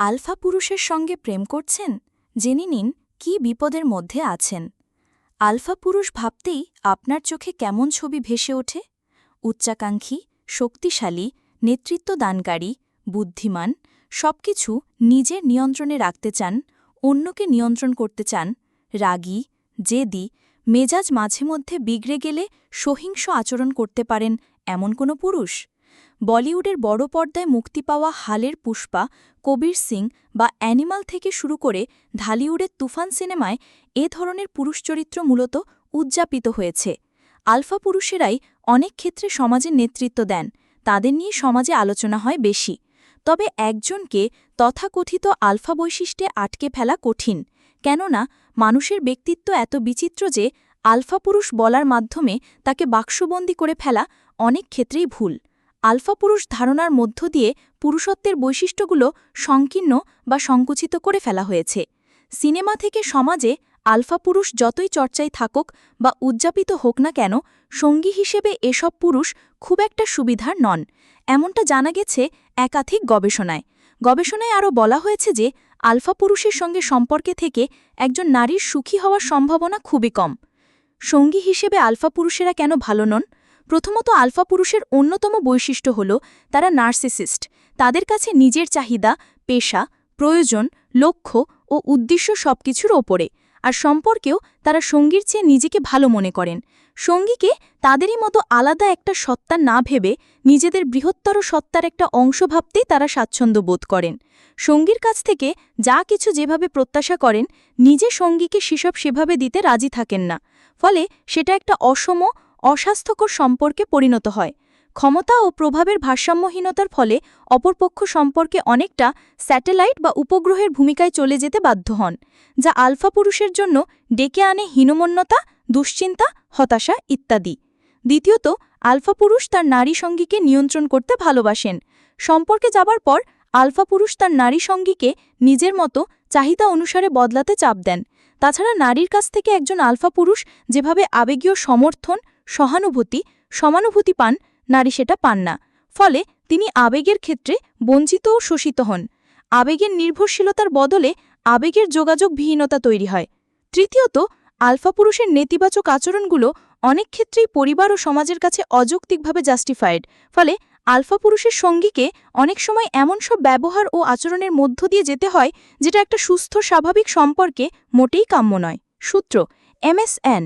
Alpha পুরুষের সঙ্গে প্রেম করছেন? জেনে নিন, কি বিপদের মধ্যে আছেন। আলফা পুরুষ ভাবতেই আপনার চোখে কেমন ছবি ভেসে ওঠে? উচ্চাকাঙ্ক্ষী, শক্তিশালী, নেতৃত্বদানকারী, বুদ্ধিমান, সবকিছু নিজের নিয়ন্ত্রণে রাখতে চান, অন্যকে নিয়ন্ত্রণ করতে চান, রাগী, জেদি, মেজাজ মাঝে মধ্যে বিগড়ে গেলে সহিংস আচরণ করতে পারেন এমন কোনো পুরুষ? বলিউডের বড় পর্দায় মুক্তি পাওয়া হালের পুষ্পা, কবির সিং বা অ্যানিমাল থেকে শুরু করে ঢালিউডের তুফান সিনেমায় এ ধরনের পুরুষ চরিত্র মূলত উদযাপিত হয়েছে। আলফা পুরুষেরাই অনেক ক্ষেত্রে সমাজে নেতৃত্ব দেন, তাদের নিয়ে সমাজে আলোচনা হয় বেশি। তবে একজনকে তথাকথিত আলফা বৈশিষ্ট্যে আটকে ফেলা কঠিন, কেননা মানুষের ব্যক্তিত্ব এত বিচিত্র যে আলফা পুরুষ বলার মাধ্যমে তাকে বাক্সবন্দি করে ফেলা অনেক ক্ষেত্রেই ভুল। আলফা পুরুষ ধারণার মধ্য দিয়ে পুরুষত্বের বৈশিষ্ট্যগুলো সংকীর্ণ বা সংকুচিত করে ফেলা হয়েছে। সিনেমা থেকে সমাজে আলফা পুরুষ যতই চর্চায় থাকুক বা উদযাপিত হোক না কেন, সঙ্গী হিসেবে এসব পুরুষ খুব একটা সুবিধার নন। এমনটা জানা গেছে একাধিক গবেষণায়। গবেষণায় আরও বলা হয়েছে যে আলফা পুরুষের সঙ্গে সম্পর্কে থেকে একজন নারীর সুখী হওয়ার সম্ভাবনা খুবই কম। সঙ্গী হিসেবে আলফা পুরুষেরা কেন ভালো নন? প্রথমত আলফা পুরুষের অন্যতম বৈশিষ্ট্য হল তারা নার্সিসিস্ট। তাদের কাছে নিজের চাহিদা, পেশা, প্রয়োজন, লক্ষ্য ও উদ্দেশ্য সবকিছুর ওপরে। আর সম্পর্কেও তারা সঙ্গীর চেয়ে নিজেকে ভালো মনে করেন। সঙ্গীকে তাদেরই মতো আলাদা একটা সত্তা না ভেবে নিজেদের বৃহত্তর সত্তার একটা অংশ ভাবতেই তারা স্বাচ্ছন্দ্য বোধ করেন। সঙ্গীর কাছ থেকে যা কিছু যেভাবে প্রত্যাশা করেন, নিজে সঙ্গীকে সেসব সেভাবে দিতে রাজি থাকেন না। ফলে সেটা একটা অসম অস্বাস্থ্যকর সম্পর্কে পরিণত হয়। ক্ষমতা ও প্রভাবের ভারসাম্যহীনতার ফলে অপরপক্ষ সম্পর্কে অনেকটা স্যাটেলাইট বা উপগ্রহের ভূমিকায় চলে যেতে বাধ্য হন, যা আলফা পুরুষের জন্য ডেকে আনে হীনমন্যতা, দুশ্চিন্তা, হতাশা ইত্যাদি। দ্বিতীয়ত, আলফা পুরুষ তার নারী সঙ্গীকে নিয়ন্ত্রণ করতে ভালোবাসেন। সম্পর্কে যাবার পর, আলফা পুরুষ তার নারী সঙ্গীকে নিজের মতো চাহিদা অনুসারে বদলাতে চাপ দেন। তাছাড়া নারীর কাছ থেকে একজন আলফা পুরুষ যেভাবে আবেগীয় সমর্থন সহানুভূতি, সমানুভূতি পান, নারী সেটা পান না। ফলে তিনি আবেগের ক্ষেত্রে বঞ্চিত ও শোষিত হন। আবেগের নির্ভরশীলতার বদলে আবেগের যোগাযোগ বিহীনতা তৈরি হয়। তৃতীয়ত, আলফা পুরুষের নেতিবাচক আচরণগুলো অনেক ক্ষেত্রেই পরিবার ও সমাজের কাছে অযৌক্তিকভাবে জাস্টিফাইড ফলে আলফা পুরুষের সঙ্গীকে অনেক সময় এমন সব ব্যবহার ও আচরণের মধ্য দিয়ে যেতে হয়, যেটা একটা সুস্থ স্বাভাবিক সম্পর্কে মোটেই কাম্য নয়। সূত্র এমএসএন